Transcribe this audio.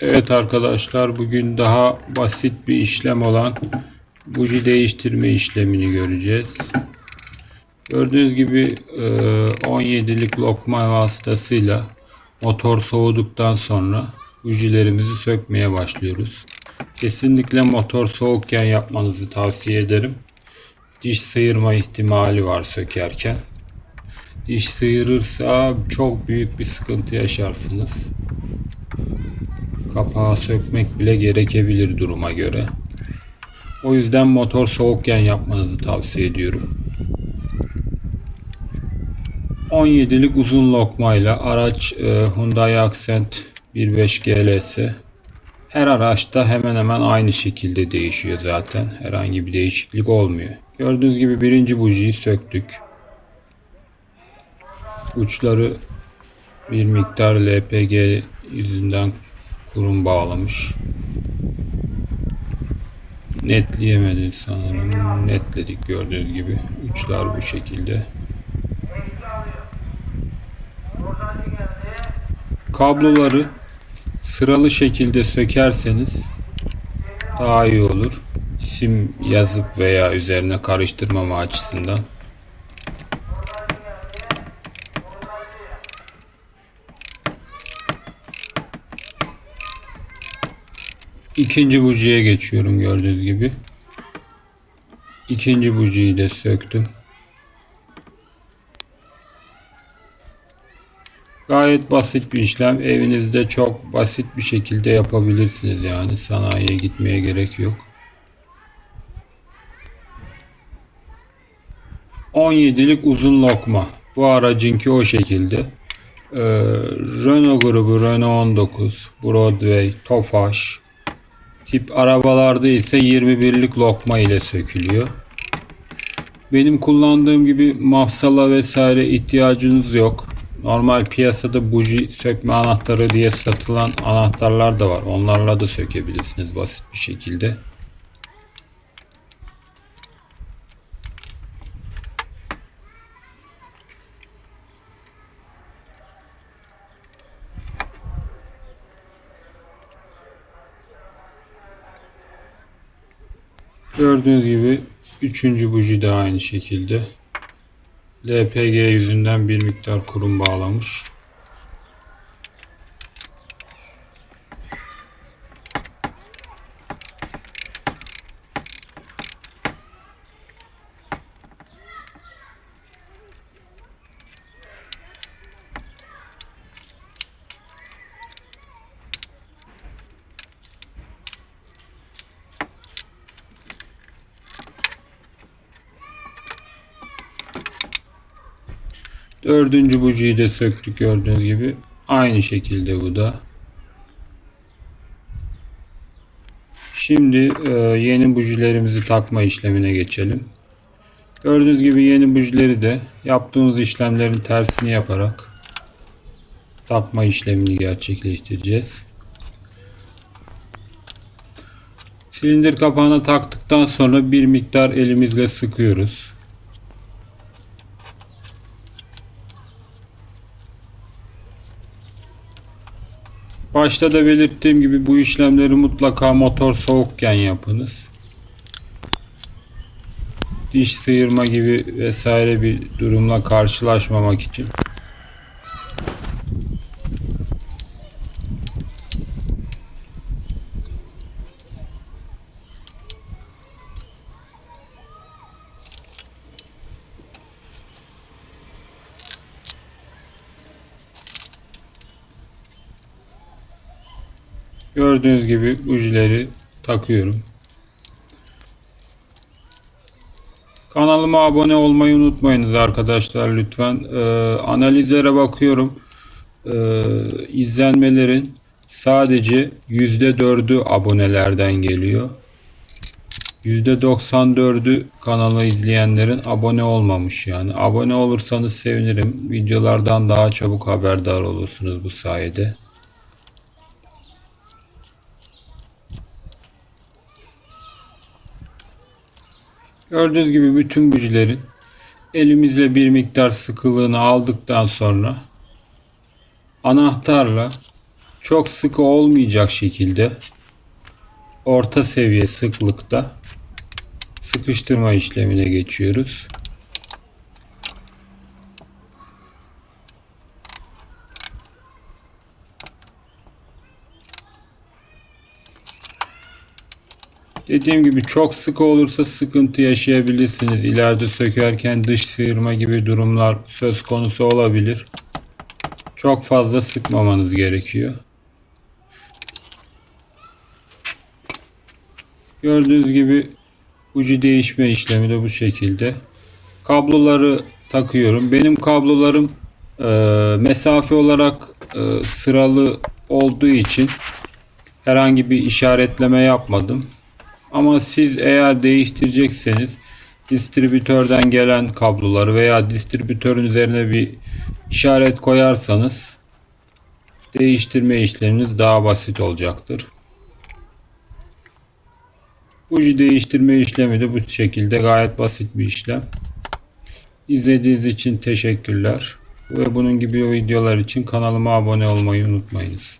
Evet arkadaşlar bugün daha basit bir işlem olan buji değiştirme işlemini göreceğiz. Gördüğünüz gibi e, 17'lik lokma vasıtasıyla motor soğuduktan sonra bujilerimizi sökmeye başlıyoruz. Kesinlikle motor soğukken yapmanızı tavsiye ederim. Diş sıyırma ihtimali var sökerken. Diş sıyırırsa çok büyük bir sıkıntı yaşarsınız. Kapağı sökmek bile gerekebilir duruma göre. O yüzden motor soğukken yapmanızı tavsiye ediyorum. 17'lik uzun lokmayla araç e, Hyundai Accent 1.5 GLS. Her araçta hemen hemen aynı şekilde değişiyor zaten. Herhangi bir değişiklik olmuyor. Gördüğünüz gibi birinci bujiyi söktük. Uçları bir miktar LPG yüzünden kurum bağlamış. Netleyemedik sanırım. Netledik gördüğünüz gibi. Uçlar bu şekilde. Kabloları sıralı şekilde sökerseniz daha iyi olur. Sim yazıp veya üzerine karıştırmama açısından. İkinci bujiye geçiyorum gördüğünüz gibi. İkinci bujiyi de söktüm. Gayet basit bir işlem. Evinizde çok basit bir şekilde yapabilirsiniz yani. Sanayiye gitmeye gerek yok. 17'lik uzun lokma. Bu aracınki o şekilde. Ee, Renault grubu Renault 19, Broadway, Tofaş, Tip arabalarda ise 21'lik lokma ile sökülüyor. Benim kullandığım gibi mafsala vesaire ihtiyacınız yok. Normal piyasada buji sökme anahtarı diye satılan anahtarlar da var. Onlarla da sökebilirsiniz basit bir şekilde. Gördüğünüz gibi üçüncü buji de aynı şekilde. LPG yüzünden bir miktar kurum bağlamış. Dördüncü bujiyi de söktük gördüğünüz gibi. Aynı şekilde bu da. Şimdi e, yeni bujilerimizi takma işlemine geçelim. Gördüğünüz gibi yeni bujileri de yaptığımız işlemlerin tersini yaparak takma işlemini gerçekleştireceğiz. Silindir kapağını taktıktan sonra bir miktar elimizle sıkıyoruz. Başta da belirttiğim gibi bu işlemleri mutlaka motor soğukken yapınız. Diş sıyırma gibi vesaire bir durumla karşılaşmamak için. Gördüğünüz gibi bujileri takıyorum. Kanalıma abone olmayı unutmayınız arkadaşlar lütfen. Ee, analizlere bakıyorum. Ee, izlenmelerin sadece %4'ü abonelerden geliyor. %94'ü kanalı izleyenlerin abone olmamış yani. Abone olursanız sevinirim. Videolardan daha çabuk haberdar olursunuz bu sayede. Gördüğünüz gibi bütün bujilerin elimizle bir miktar sıkılığını aldıktan sonra anahtarla çok sıkı olmayacak şekilde orta seviye sıklıkta sıkıştırma işlemine geçiyoruz. Dediğim gibi çok sıkı olursa sıkıntı yaşayabilirsiniz. İleride sökerken dış sıyırma gibi durumlar söz konusu olabilir. Çok fazla sıkmamanız gerekiyor. Gördüğünüz gibi ucu değişme işlemi de bu şekilde. Kabloları takıyorum. Benim kablolarım e, mesafe olarak e, sıralı olduğu için herhangi bir işaretleme yapmadım. Ama siz eğer değiştirecekseniz distribütörden gelen kabloları veya distribütörün üzerine bir işaret koyarsanız değiştirme işleminiz daha basit olacaktır. Buji değiştirme işlemi de bu şekilde gayet basit bir işlem. İzlediğiniz için teşekkürler. Ve bunun gibi videolar için kanalıma abone olmayı unutmayınız.